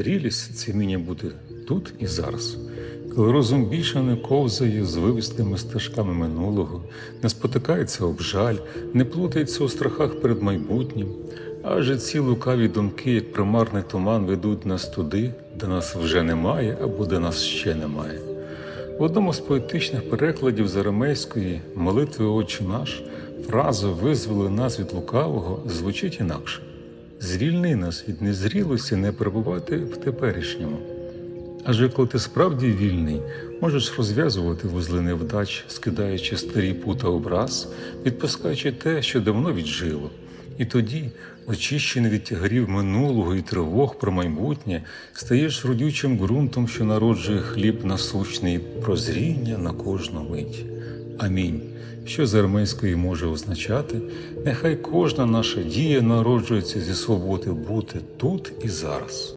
Зрілість це вміння бути тут і зараз. Коли розум більше не ковзає звивістими стежками минулого, не спотикається об жаль, не плутається у страхах перед майбутнім, адже ці лукаві думки, як примарний туман, ведуть нас туди, де нас вже немає або де нас ще немає. В одному з поетичних перекладів з арамейської молитви Отче наш фраза визволи нас від лукавого звучить інакше. Звільни нас від незрілості не перебувати в теперішньому. Адже коли ти справді вільний, можеш розв'язувати вузли невдач, скидаючи старі пута образ, відпускаючи те, що давно віджило. І тоді, очищений від тягарів минулого і тривог про майбутнє, стаєш родючим ґрунтом, що народжує хліб насущний прозріння на кожну мить. Амінь. Що з армейської може означати? Нехай кожна наша дія народжується зі свободи бути тут і зараз.